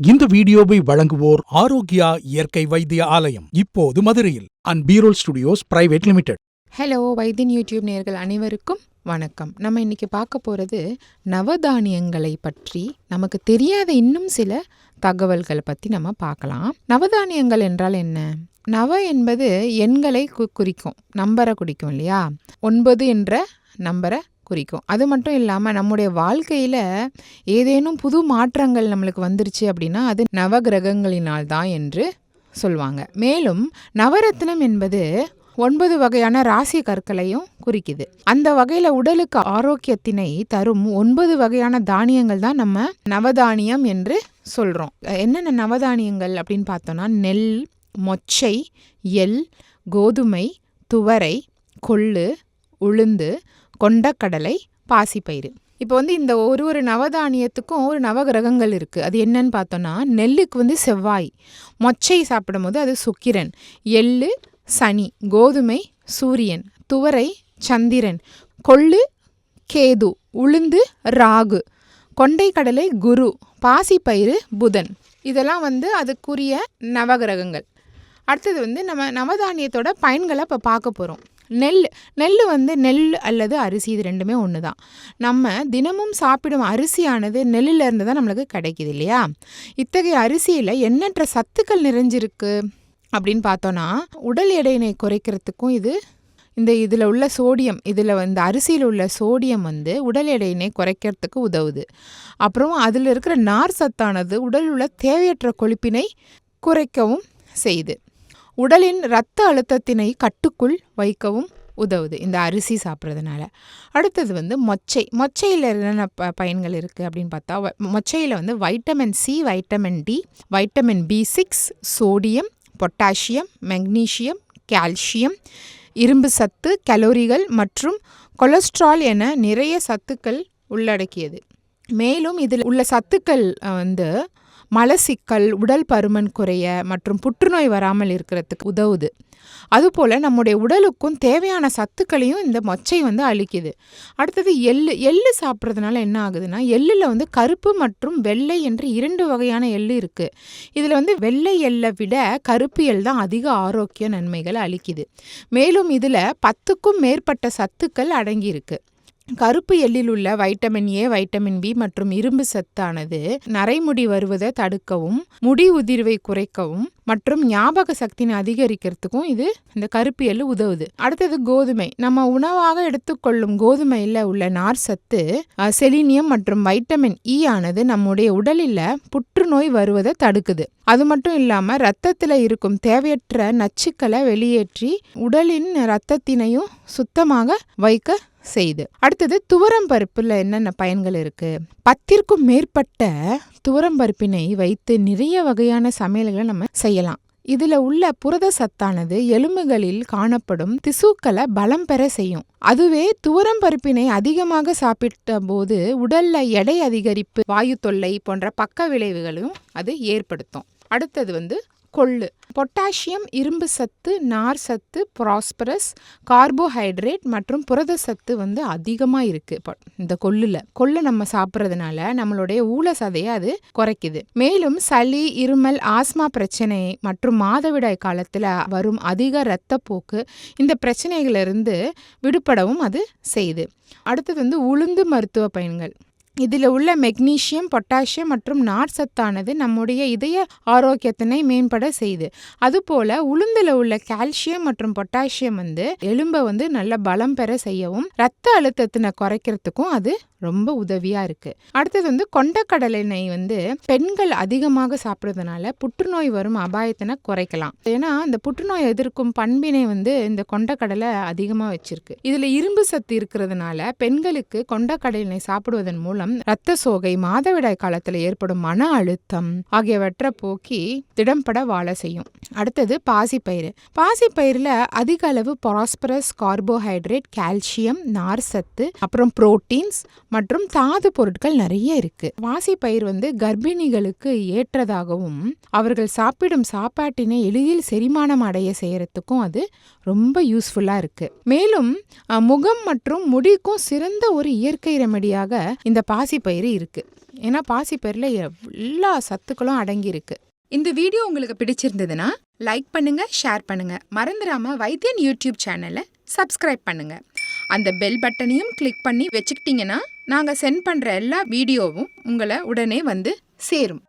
இந்த வீடியோவை வழங்குவோர் ஆரோக்கியா இயற்கை வைத்திய ஆலயம் இப்போது மதுரையில் அண்ட் பீரோல் ஸ்டுடியோஸ் பிரைவேட் லிமிடெட். ஹலோ வைத்தியன் யூடியூப் நேர்கள் அனைவருக்கும் வணக்கம். நம்ம இன்னைக்கு பார்க்க போகிறது நவதானியங்களை பற்றி. நமக்கு தெரியாத இன்னும் சில தகவல்களை பற்றி நம்ம பார்க்கலாம். நவதானியங்கள் என்றால் என்ன? நவ என்பது எண்களை கு குறிக்கும் நம்பரை குறிக்கும் இல்லையா? ஒன்பது என்ற நம்பரை குறிக்கும். அது மட்டும் இல்லாமல் நம்முடைய வாழ்க்கையில் ஏதேனும் புது மாற்றங்கள் நம்மளுக்கு வந்துருச்சு அப்படின்னா அது நவகிரகங்களினால் தான் என்று சொல்லுவாங்க மேலும் நவரத்னம் என்பது ஒன்பது வகையான ராசி கற்களையும் குறிக்குது. அந்த வகையில் உடலுக்கு ஆரோக்கியத்தினை தரும் ஒன்பது வகையான தானியங்கள் தான் நம்ம நவதானியம் என்று சொல்கிறோம் என்னென்ன நவதானியங்கள் அப்படின்னு பார்த்தோன்னா நெல் மொச்சை எல் கோதுமை துவரை கொள்ளு உளுந்து கொண்டக்கடலை பாசிப்பயிறு இப்போ வந்து இந்த ஒரு ஒரு நவதானியத்துக்கும் ஒரு நவகிரகங்கள் இருக்குது அது என்னன்னு பார்த்தோன்னா நெல்லுக்கு வந்து செவ்வாய் மொச்சை சாப்பிடும்போது அது சுக்கிரன் எள்ளு சனி கோதுமை சூரியன் துவரை சந்திரன் கொள்ளு கேது உளுந்து ராகு கொண்டைக்கடலை குரு பாசிப்பயிறு புதன். இதெல்லாம் வந்து அதுக்குரிய நவகிரகங்கள். அடுத்தது வந்து நம்ம நவதானியத்தோட பயன்களை இப்போ பார்க்க போகிறோம் நெல் நெல் வந்து நெல் அல்லது அரிசி இது ரெண்டுமே ஒன்று தான் நம்ம தினமும் சாப்பிடும் அரிசியானது நெல்லில் இருந்து தான் நம்மளுக்கு கிடைக்கிது இல்லையா? இத்தகைய அரிசியில் எண்ணற்ற சத்துக்கள் நிறைஞ்சிருக்கு அப்படின்னு பார்த்தோன்னா உடல் எடையினை குறைக்கிறதுக்கும் இது இந்த இதில் உள்ள சோடியம் இதில் இந்த அரிசியில் உள்ள சோடியம் வந்து உடல் எடையினை குறைக்கிறதுக்கு உதவுது. அப்புறம் அதில் இருக்கிற நார் சத்தானது உடலில் உள்ள தேவையற்ற கொழுப்பினை குறைக்கவும் செய்யுது. உடலின் இரத்த அழுத்தத்தினை கட்டுக்குள் வைக்கவும் உதவுது. இந்த அரிசி சாப்பிட்றதுனால. அடுத்தது வந்து மொச்சை. மொச்சையில் என்னென்ன ப பயன்கள் இருக்குது அப்படின்னு பார்த்தா வ- மொச்சையில் வந்து vitamin C vitamin D vitamin B six sodium potassium magnesium calcium இரும்பு சத்து கலோரிகள் மற்றும் கொலஸ்ட்ரால் என நிறைய சத்துக்கள் உள்ளடக்கியது. மேலும் இதில் உள்ள சத்துக்கள் வந்து மலசிக்கல் உடல் பருமன் குறைய மற்றும் புற்றுநோய் வராமல் இருக்கிறதுக்கு உதவுது. அதுபோல் நம்முடைய உடலுக்கும் தேவையான சத்துக்களையும் இந்த மொச்சை வந்து அழிக்குது அடுத்தது எள்ளு எள்ளு சாப்பிட்றதுனால என்ன ஆகுதுன்னா எள்ளில் வந்து கருப்பு மற்றும் வெள்ளை என்று இரண்டு வகையான எள்ளு இருக்குது இதில் வந்து வெள்ளை எள்ளை விட கருப்பு எள் தான் அதிக ஆரோக்கிய நன்மைகளை அளிக்குது. மேலும் இதில் பத்துக்கும் மேற்பட்ட சத்துக்கள் அடங்கியிருக்கு. கருப்பு எள்ளில் உள்ள வைட்டமின் ஏ வைட்டமின் பி மற்றும் இரும்பு சத்தானது நரைமுடி வருவதை தடுக்கவும் முடி உதிர்வை குறைக்கவும் மற்றும் ஞாபக சக்தினை அதிகரிக்கிறதுக்கும் இது இந்த கருப்பு எள்ளு உதவுது. அடுத்தது கோதுமை. நம்ம உணவாக எடுத்துக்கொள்ளும் கோதுமையில் உள்ள நார் சத்து செலினியம் மற்றும் வைட்டமின் இ e ஆனது நம்முடைய உடலில் புற்றுநோய் வருவதை தடுக்குது. அது மட்டும் இல்லாமல் ரத்தத்தில் இருக்கும் தேவையற்ற நச்சுக்களை வெளியேற்றி உடலின் ரத்தத்தினையும் சுத்தமாக வைக்க செய்யுது. அடுத்தது துவரம் பருப்பில் என்னென்ன பயன்கள் இருக்குது பத்திற்கும் மேற்பட்ட துவரம் பருப்பினை வைத்து நிறைய வகையான சமையல்களை நம்ம செய்யலாம். இதில் உள்ள புரத சத்தானது எலும்புகளில் காணப்படும் திசுக்களை பலம் பெற செய்யும். அதுவே துவரம் பருப்பினை அதிகமாக சாப்பிட்ட போது உடல்ல எடை அதிகரிப்பு வாயு தொல்லை போன்ற பக்க விளைவுகளையும் அது ஏற்படுத்தும். அடுத்தது வந்து கொள்ளு. பொட்டாசியம் இரும்பு சத்து நார் சத்து ப்ராஸ்பரஸ் கார்போஹைட்ரேட் மற்றும் புரத சத்து வந்து அதிகமாக இருக்குது இந்த கொள்ளில். கொள்ளு நம்ம சாப்பிட்றதுனால நம்மளுடைய ஊழ சதையை அது குறைக்குது. மேலும் சளி இருமல் ஆஸ்மா பிரச்சனை மற்றும் மாதவிடாய் காலத்தில் வரும் அதிக இரத்தப்போக்கு இந்த பிரச்சனைகளிலிருந்து விடுபடவும் அது செய்யுது. அடுத்தது வந்து உளுந்து மருத்துவ பயன்கள். இதில் உள்ள மெக்னீசியம் பொட்டாசியம் மற்றும் நார் சத்தானது நம்முடைய இதய ஆரோக்கியத்தினை மேம்பட செய்யுது அதுபோல் உளுந்தில் உள்ள கால்சியம் மற்றும் பொட்டாசியம் வந்து எலும்பை வந்து நல்ல பலம் பெற செய்யவும் ரத்த அழுத்தத்தினை குறைக்கிறதுக்கும் அது ரொம்ப உதவியாக இருக்குது அடுத்தது வந்து கொண்டக்கடலை எண்ணெய் வந்து பெண்கள் அதிகமாக சாப்பிட்றதுனால புற்றுநோய் வரும் அபாயத்தினை குறைக்கலாம். ஏன்னா இந்த புற்றுநோய் எதிர்க்கும் பண்பினை வந்து இந்த கொண்டக்கடலை அதிகமாக வச்சிருக்கு. இதில் இரும்பு சத்து இருக்கிறதுனால பெண்களுக்கு கொண்டக்கடலை சாப்பிடுவதன் மூலம் இரத்த சோகை மாதவிடாய் காலத்தில் ஏற்படும் மன அழுத்தம் ஆகியவற்றை போக்கி திடம்பட வாழ செய்யும். அடுத்தது பாசிப்பயிறு. பாசிப்பயிரில் அதிக அளவு பாஸ்பரஸ் கார்போஹைட்ரேட் கால்சியம் நார் சத்து அப்புறம் புரோட்டீன்ஸ் மற்றும் தாது பொருட்கள் நிறைய இருக்கு. வாசிப்பயிர் வந்து கர்ப்பிணிகளுக்கு ஏற்றதாகவும் அவர்கள் சாப்பிடும் சாப்பாட்டினை எளிதில் செரிமானம் அடைய செய்யறதுக்கும் அது ரொம்ப யூஸ்ஃபுல்லாக இருக்கு. மேலும் முகம் மற்றும் முடிக்கும் சிறந்த ஒரு இயற்கை ரெமடியாக இந்த பாசிப்பயிறு இருக்கு. ஏன்னா பாசிப்பயிரில் எல்லா சத்துக்களும் அடங்கியிருக்கு. இந்த வீடியோ உங்களுக்கு பிடிச்சிருந்ததுன்னா லைக் பண்ணுங்க ஷேர் பண்ணுங்க. மறந்துடாம வைத்தியன் யூடியூப் சேனலை சப்ஸ்கிரைப் பண்ணுங்க. அந்த பெல் பட்டனையும் கிளிக் பண்ணி வச்சுக்கிட்டீங்கன்னா நாங்கள் சென்ட் பண்ணுற எல்லா வீடியோவும் உங்களை உடனே வந்து சேரும்.